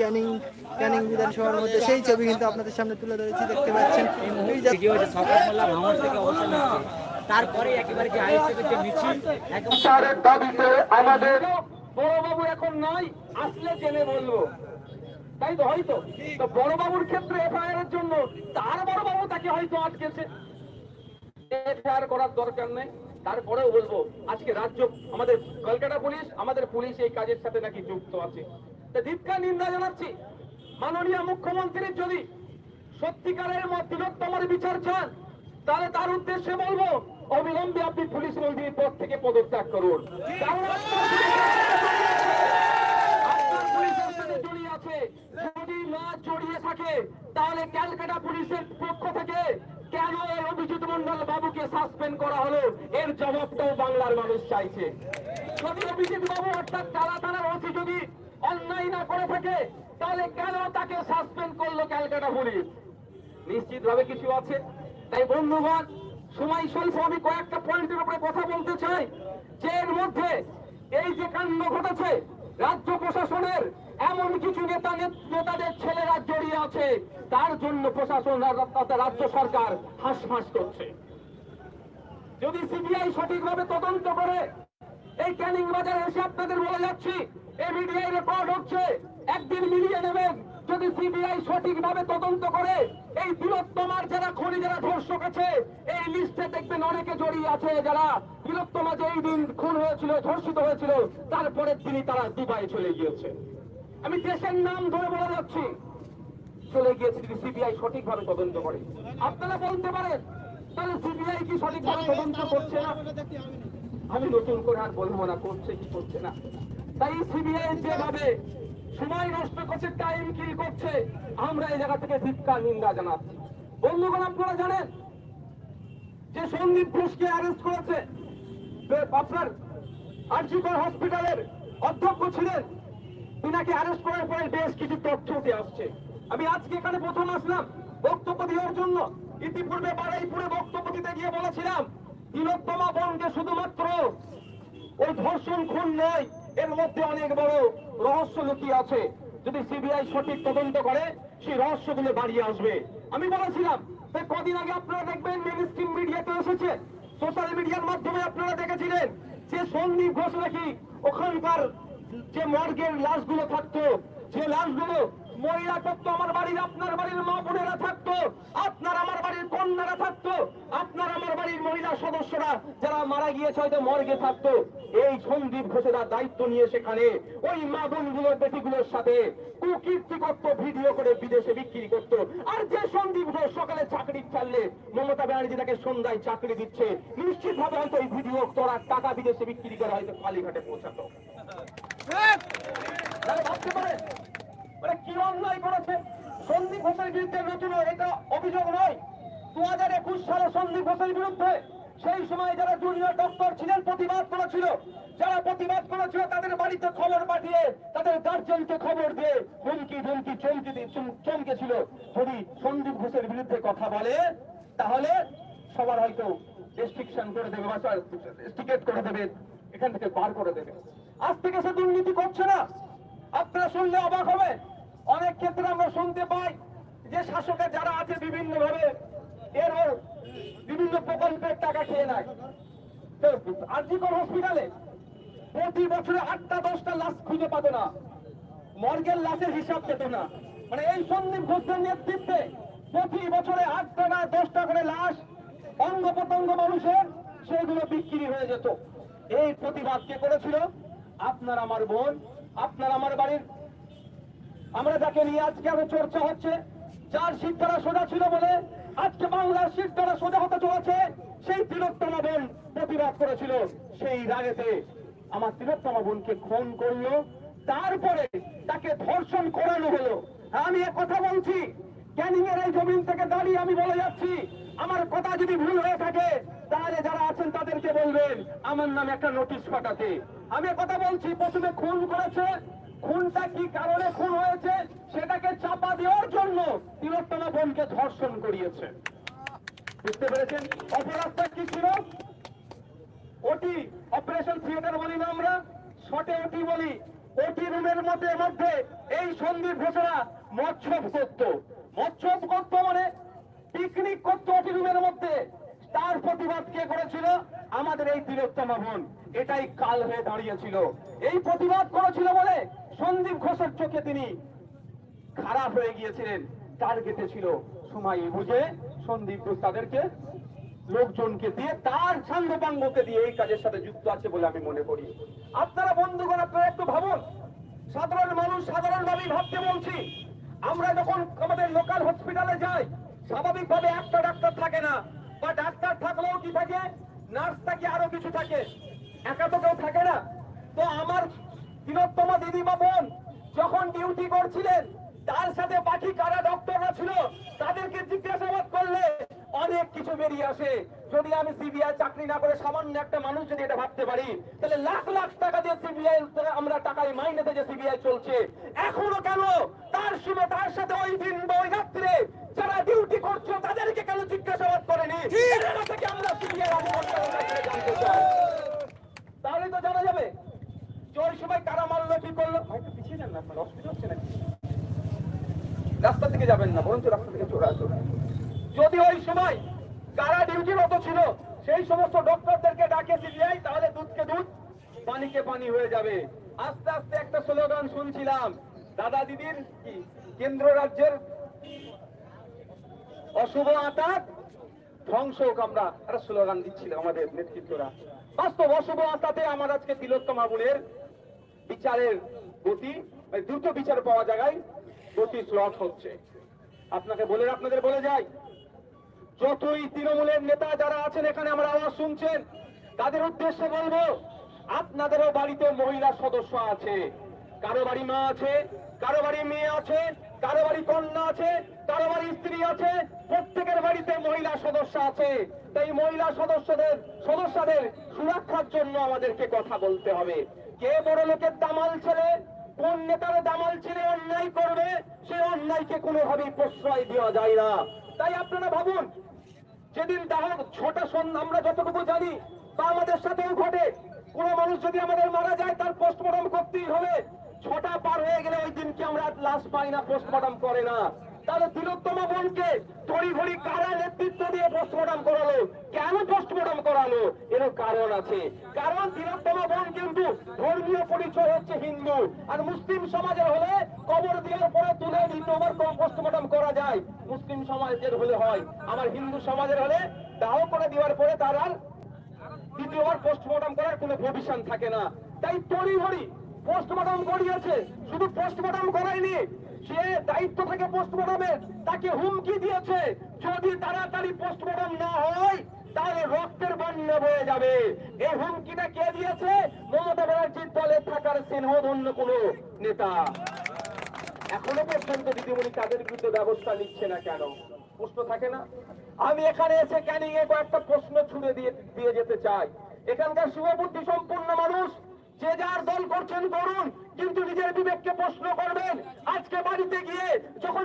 ক্যানিং ক্যানিং বিধানসভার মধ্যে সেই ছবি কিন্তু আপনাদের সামনে তুলে ধরেছি দেখতে পাচ্ছেন। এই যে- ভিডিও হয়েছে শওকত মোল্লা ভাঙড় থেকে অবসর নিচ্ছে তারপরে একেবারে যে আইএসএফের যে মিছিল একেবারে দাবিতে আমাদের বড়বাবু এখন নাই আসলে জেনে বলব। তাই তো হয়তো। তো বড়বাবুর ক্ষেত্রে এফআইআর এর জন্য তার বড়বাবু তাকে হয়তো আটকেছে এফআইআর করার দরকার নেই। তারপরেও বলব আজকে রাজ্য আমাদের কলকাতা পুলিশ আমাদের পুলিশ এই কাজের সাথে নাকি যুক্ত আছে। ধিক্কার নিন্দা জানাচ্ছি। মাননীয় মুখ্যমন্ত্রীর যদি সত্যিকারের তিলোত্তমার বিচার চান, তাহলে তার উদ্দেশ্যে বলব, অবিলম্বে আপনি পুলিশ মন্ত্রীর পদ থেকে পদত্যাগ করুন। জবাবটাও বাংলার মানুষ চাইছে। যদি অভিজিৎ বাবু অর্থাৎ তারা থানার ওসি যদি অন্যায় না করে থাকে, তাহলে কেন তাকে সাসপেন্ড করল ক্যালকাটা পুলিশ? নিশ্চিত ভাবে কিছু আছে। তাই বন্ধুগণ, সময় স্বল্প, আমি কয়েকটা পয়েন্টের উপরে কথা বলতে চাই। যে এর মধ্যে এই যে কাণ্ড ঘটেছে, রাজ্য প্রশাসনের এমন কিছু নেতা নেতাদের ছেলেরা জড়িয়ে আছে, তার জন্য প্রশাসন রাজ্য সরকার হাঁসফাঁস করছে। যদি সিবিআই সঠিকভাবে তদন্ত করে এই ক্যানিং বাজারে এসে আপনাদের বলে যাচ্ছি, এই মিডিয়ায় রেকর্ড হচ্ছে। একদিন মিলিয়ে নেবেন। যদি সিবিআই সঠিকভাবে তদন্ত করে, এই বৃহত্তমার যারা, খনি যারা ধর্ষক আছে এই লিস্টে দেখবেন অনেকে জড়িয়ে আছে যারা বৃহত্তমা যে এই দিন খুন হয়েছিল, ধর্ষিত হয়েছিল, তারপরের দিনই তারা দুবাই চলে গিয়েছে। আমি দেশের নাম ধরে বলে যাচ্ছি। চলে গিয়েছে যদি সিবিআই সঠিকভাবে তদন্ত করে। আপনারা বলতে পারেন, তাহলে সিবিআই কি সঠিকভাবে তদন্ত করছে না? আমি নতুন করে আর বলব না করছে কি করছে না। তাই সিবিআই যেভাবে সময় নষ্ট করছে টাইম কিল করছে, আমরা এই জায়গা থেকে ধিক্কার, নিন্দা জানাচ্ছি। বন্ধুগণ, আপনারা জানেন যে সন্দীপ ঘোষকে অ্যারেস্ট করেছে। আপনার আরজিকর হসপিটালের অধ্যক্ষ ছিলেন। তিনাকে অ্যারেস্ট করার পরে বেশ কিছু তথ্য উঠে আসছে। আমি আজকে এখানে প্রথম আসলাম বক্তব্য দেওয়ার জন্য। ইতিপূর্বে বারাইপুরে বক্তব্য দিতে গিয়ে বলেছিলাম তিলোত্তমা বনকে শুধুমাত্র ওই ধর্ষণ খুন নয়, এর মধ্যে অনেক বড় রহস্য লুকিয়ে আছে। যদি সিবিআই সঠিক তদন্ত করে, সেই রহস্যগুলো বাড়িয়ে আসবে। আমি বলেছিলাম কদিন আগে আপনারা দেখবেন মেন স্ট্রিম মিডিয়াতে এসেছে। সোশ্যাল মিডিয়ার মাধ্যমে আপনারা দেখেছিলেন যে সন্দীপ ঘোষ নাকি ওখানকার যে মর্গের লাশগুলো থাকতো, যে লাশগুলো মহিলা থাকতো আমার বাড়ির আপনার বাড়ির মা বোনেরা থাকতো আপনার আমার বাড়ির কন্যারা থাকতো আপনার আমার বাড়ির মহিলা সদস্যরা যারা মারা গিয়েছে হয়তো মর্গে থাকতো এই সন্দীপ ঘোষেরা দায়িত্ব নিয়ে সেখানে ওই মা বোনগুলোর বেটিগুলোর সাথে কুকীর্তি করতো ভিডিও করে বিদেশে বিক্রি করতো। আর যে সন্দীপ ঘোষ সকালে চাকরি ছাড়লে মমতা ব্যানার্জি তাকে সন্ধ্যায় চাকরি দিচ্ছে নিশ্চিত ভাবে হয়তো এই ভিডিও তোরা টাকা বিদেশে বিক্রি করে হয়তো কালীঘাটে পৌঁছাতো। ভাবতে পারেন ওরা কি অন্যায় করেছে? সন্দীপ ঘোষের বিরুদ্ধে নতুন এটা অভিযোগ নয়। দু হাজার সালে সন্দীপ ঘোষের বিরুদ্ধে সেই সময় যারা জুনিয়র ডক্টর ছিলেন, প্রতিবাদ করেছিল। যারা প্রতিবাদ করেছিল, তাদের বাড়িতে খবর পাঠিয়ে, তাদের গার্জেনকে খবর দিয়ে হুমকি ধুমকি, চমকে চমকেছিল। যদি সন্দীপ ঘোষের বিরুদ্ধে কথা বলে, তাহলে সবার হয়তো রেস্ট্রিকশন করে দেবে বা করে দেবে, এখান থেকে বার করে দেবে। আজ থেকে সে দুর্নীতি করছে না। আপনারা শুনলে অবাক হবে অনেক ক্ষেত্রে আমরা শুনতে পাই যে শাসকের যারা আছে বিভিন্ন ভাবে এরও বিভিন্ন প্রকল্পের টাকা খেয়ে নেয়। আর্জিকর হসপিটালে প্রতি বছরে আটটা, দশটা লাশ খুঁজে পাতো না। মর্গের লাশের হিসাব পেত না। মানে এই সন্দীপ ঘোষের নেতৃত্বে প্রতি বছরে আটটা না দশটা করে লাশ অঙ্গ প্রত্যঙ্গ মানুষের সেগুলো বিক্রি হয়ে যেত। এই প্রতিবাদ কে করেছিল? আপনার আমার বোন আপনার আমার বাড়ির। আমরা যাকে নিয়ে আজকে আরও চর্চা হচ্ছে, যার শিক্ষারা সোজা ছিল বলে আজকে বাংলার শিক্ষারা সোজা হতে চলেছে, সেই তিলোত্তমা বোন প্রতিবাদ করেছিল। সেই রাগেতে আমার তিলোত্তমা বোনকে খুন করল, তারপরে তাকে ধর্ষণ করানো হলো। আমি কথা বলছি ক্যানিং এর এই জমিন থেকে দাঁড়িয়ে আমি বলে যাচ্ছি, আমার কথা যদি ভুল হয়ে থাকে, তাহলে যারা আছেন তাদেরকে বলবেন, আমার নামে একটা নোটিশ পাঠাতে। আমি কথা বলছি, প্রথমে খুন করেছে। খুনটা কি কারণে খুন হয়েছে, সেটাকে চাপা দেওয়ার জন্য তিলোত্তমা বোনকে ধর্ষণ করিয়েছে। বুঝতে পেরেছেন? অপরাধটা কি ছিল? ওটি অপারেশন থিয়েটার বলি না আমরা শর্টে ওটি বলি। ওটি রুমের মধ্যে মধ্যে, এই সন্দীপ ঘোষরা মৎস্যব করতো। মৎস্যব করতো মানে পিকনিক করতো অটি রুমের মধ্যে। তার প্রতিবাদ কে করেছিল? আমাদের এই তিলোত্তমা বোন। এটাই কাল হয়ে দাঁড়িয়েছিল। এই প্রতিবাদ করেছিল বলে সন্দীপ ঘোষের চোখে তিনি খারাপ হয়ে গিয়েছিলেন। টার্গেটে ছিল সময় বুঝে সন্দীপ ঘোষ তাদেরকে, লোকজনকে দিয়ে তার সাঙ্গপাঙ্গকে দিয়ে এই কাজের সাথে যুক্ত আছে বলে আমি মনে করি। আপনারা বন্ধুগণ, আপনারা একটু ভাবুন, সাধারণ মানুষ সাধারণ ভাবেই ভাবতে বলছি, আমরা যখন আমাদের লোকাল হসপিটালে যাই, স্বাভাবিকভাবে একটা ডাক্তার থাকে না, বা ডাক্তার থাকলেও কি থাকে? নার্স থাকে, আরও কিছু থাকে। একা তো কেউ থাকে না। তো আমার তিলোত্তমা দিদি বা বোন যখন ডিউটি করছিলেন তার সাথে বাকি কারা ডক্টররা ছিল তাদেরকে জিজ্ঞাসাবাদ করলে অনেক কিছু বেরিয়ে আসে। যদি আমি সিবিআই চাকরি না করে সামান্য একটা মানুষ যদি এটা ভাবতে পারি তাহলে লাখ লাখ টাকা দিয়ে সিবিআই আমরা টাকায় মাইনেতে যে সিবিআই চলছে এখনও কেন? তার সময় তার সাথে ওই দিন ওই রাত্রে যারা ডিউটি করছ তাদেরকে কেন জিজ্ঞাসাবাদ করেনি? থেকে আমরা সিবিআই জানতে চাই তাহলে তো জানা যাবে চোর সময় কারা মারলো কি করল ভাই একটু পিছিয়ে যান না আপনার অসুবিধা রাস্তা থেকে যাবেন না, বরঞ্চ রাস্তা থেকে চলে আসুন যদি ওই সময় কারা ডিউটিরত ছিল, সেই সমস্ত ডক্টরদেরকে ডাকে সিবিআই তাহলে দুধকে দুধ, পানিকে পানি হয়ে যাবে। আস্তে আস্তে একটা স্লোগান শুনছিলাম। দাদা দিদির কেন্দ্র রাজ্যের অশুভ আতাক ধ্বংস হোক আমরা। একটা স্লোগান দিচ্ছিল আমাদের নেতৃত্বরা। বাস্তব অশুভ আতাতে আমার আজকে তিলোত্তমা বোনের বিচারের গতি মানে দ্রুত বিচার পাওয়া জায়গায় গতি স্লট হচ্ছে। আপনাকে বলে আপনাদের বলে যাই, যতই তৃণমূলের নেতা যারা আছেন এখানে আমার আওয়াজ শুনছেন, তাদের উদ্দেশ্যে বলব, আপনাদেরও বাড়িতে মহিলা সদস্য আছে, কারও বাড়ি মা আছে, কারও বাড়ি মেয়ে আছে, কারও বাড়ি কন্যা আছে, কারও বাড়ি স্ত্রী আছে, প্রত্যেকের বাড়িতে মহিলা সদস্য আছে। তাই মহিলা সদস্যদের সদস্যদের সুরক্ষার জন্য আমাদেরকে কথা বলতে হবে। কে বড় লোকের দামাল ছেলে কোন নেতার দামাল ছেলে অন্যায় করবে, সে অন্যায়কে কোনোভাবেই প্রশ্রয় দেওয়া যায় না। তাই আপনারা ভাবুন, যেদিন দাহ ছোটা সন্ধ্যা আমরা যতটুকু জানি তা আমাদের সাথেও ঘটে। কোন মানুষ যদি আমাদের মারা যায়, তার পোস্টমর্টম করতেই হবে। ছটা পার হয়ে গেলে ওই দিনকে আমরা লাশ পাই না পোস্টমর্টম করে না। তাহলে তিলোত্তমা বোনকে তড়ি ঘড়ি কারা নেতৃত্ব দিয়ে পোস্টমর্টম করালো? কেন পোস্টমর্টম করালো? এর কারণ আছে। কারণ তিলোত্তমা বোন কিন্তু ধর্মীয় পরিচয় হচ্ছে হিন্দু। আর মুসলিম সমাজের হলে কবর দেওয়ার পরে তুলে দ্বিতীয়বার পোস্টমর্টম করা যায়। মুসলিম সমাজের হলে হয়। আমার হিন্দু সমাজের হলে দাহ করে দেওয়ার পরে তার আর দ্বিতীয়বার পোস্টমর্টম করার কোনো প্রভিশন থাকে না। তাই তড়ি ঘড়ি পোস্টমর্টম করিয়েছে। শুধু পোস্টমর্টম করায়নি, সে দায়িত্ব থেকে পোস্টমর্টমের তাকে হুমকি দিয়েছে। যদি তাড়াতাড়ি পোস্টমর্টম না হয় তাহলে রক্তের বন্যা বয়ে যাবে। এই হুমকিটা কে দিয়েছে? মমতা ব্যানার্জির দলে থাকার স্নেহধন্য কোন নেতা। এখনও পর্যন্ত দিদিমণি তাদের বিরুদ্ধে ব্যবস্থা নিচ্ছে না কেন? প্রশ্ন থাকে না? আমি এখানে এসে ক্যানিং এ কয়েকটা প্রশ্ন ছুড়ে দিয়ে দিয়ে যেতে চাই। এখানকার শুভবুদ্ধি সম্পন্ন মানুষ যে যার দল করছেন করুন কিন্তু নিজের বিবেককে প্রশ্ন করবেন। আজকে বাড়িতে গিয়ে যখন